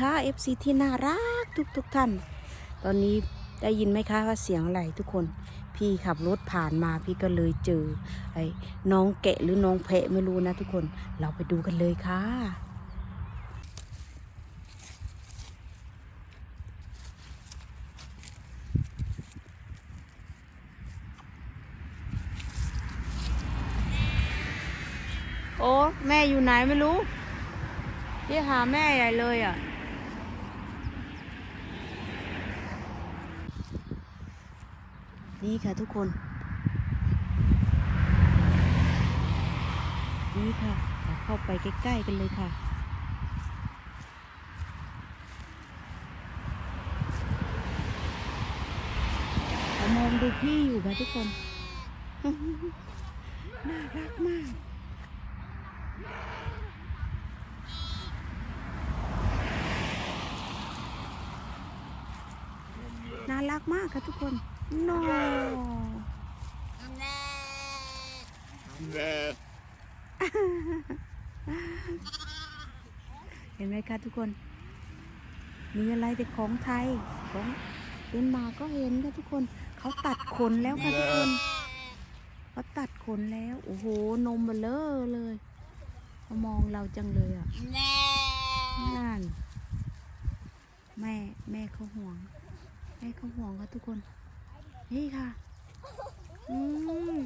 ค่ะ FC ที่น่ารักทุกทุกๆท่าน ตอนนี้ได้ยินไหมคะว่าเสียงอะไรทุกคน พี่ขับรถผ่านมาพี่ก็เลยเจอไอ้น้องแกะหรือน้องแพะไม่รู้นะทุกคน เราไปดูกันเลยค่ะโอ้ แม่อยู่ไหนไม่รู้เรียกหาแม่ใหญ่เลยอะ นี่ค่ะทุกคน นี่ค่ะเข้าไปใกล้ๆกันเลยค่ะมองดูพี่อยู่ค่ะทุกคน น่ารักมากน่ารักมากค่ะทุกคน นอเห็นไหมคะทุกคน มีอะไรแต่ของไทยของเดนมาร์กก็เห็นค่ะทุกคน เขาตัดขนแล้วค่ะทุกคนเขาตัดขนแล้ว โอ้โห นมเบลอเลยเขามองเราจังเลยอะนั่นแม่ แม่เขาห่วง แม่เขาห่วงค่ะทุกคน นี่ค่ะ อืม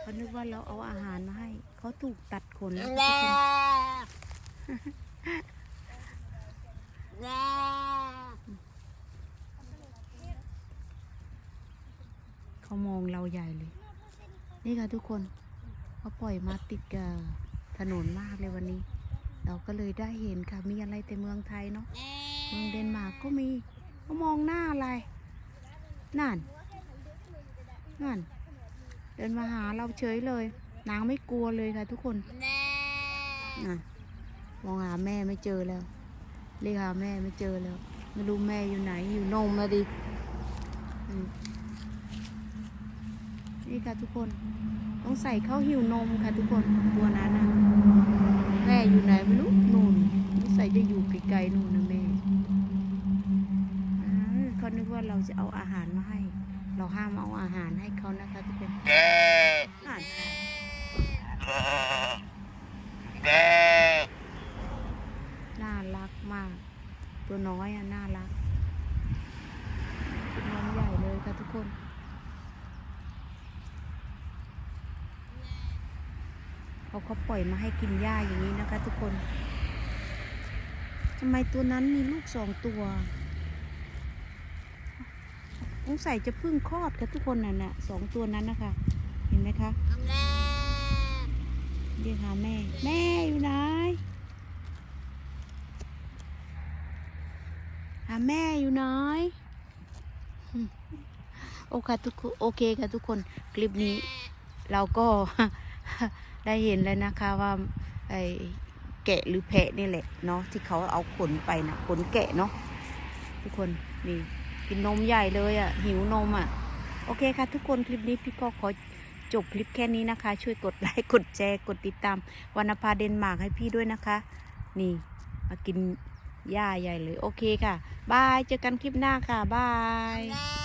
เขานึกว่าเราเอาอาหารมาให้ เขาถูกตัดขนแล้วค่ะทุกคนเขามองเราใหญ่เลย นี่ค่ะทุกคนเขาปล่อยมาติดกับถนนมากเลยวันนี้ เราก็เลยได้เห็นค่ะ มีอะไรแต่เมืองไทยเนาะ เมืองเดนมาร์กก็มี เขามองหน้าอะไร นั่น นั่น เดินมาหาเราเฉยเลย นางไม่กลัวเลยค่ะทุกคนน่ะมองหาแม่ไม่เจอแล้ว เรียกหาแม่ไม่เจอแล้ว ไม่รู้แม่อยู่ไหน อยู่นมมาดิอืมนี่ค่ะทุกคน ต้องใส่ข้าวหิวนมค่ะทุกคน ตัวนั้นนะแม่อยู่ไหนไม่รู้นู่นสงสัยจะอยู่ไกลๆนู่นนะแม่อ้าว เขานึกว่าเราจะเอาอาหารมาให้ เราห้ามเอาอาหารให้เขานะคะทุกคนอ่านน่ารักมาก ตัวน้อยอะน่ารักน้องใหญ่เลยค่ะทุกคนเขาก็ปล่อยมาให้กินหญ้าอย่างนี้นะคะ ทุกคนทำไมตัวนั้นมีลูกสองตัวส งสัยจะเพิ่งคลอดกันทุกคนน่ะน่ะสองตัวนั้นนะคะ เห็นไหมคะเรียกหาแม่ แม่อยู่ไหนหาแม่อยู่ไหนโอเคทุกโอเคค่ะทุกคนคลิปนี้ เราก็ได้เห็นแล้วนะคะว่าไอ้แกะหรือแพะนี่แหละเนาะที่เขาเอาขนไปนะขนแกะเนาะทุกคนนี่ กินนมใหญ่เลยอะ่ะ หิวนมอะ่ะ โอเคค่ะ ทุกคนคลิปนี้พี่ก็ขอจบคลิปแค่นี้นะคะ ช่วยกดไลค์กดแชร์กดติดตามวรรณภาเดนมาร์กให้พี่ด้วยนะคะ นี่มากินหญ้าใหญ่เลย โอเคค่ะ บาย เจอกันคลิปหน้าค่ะ บาย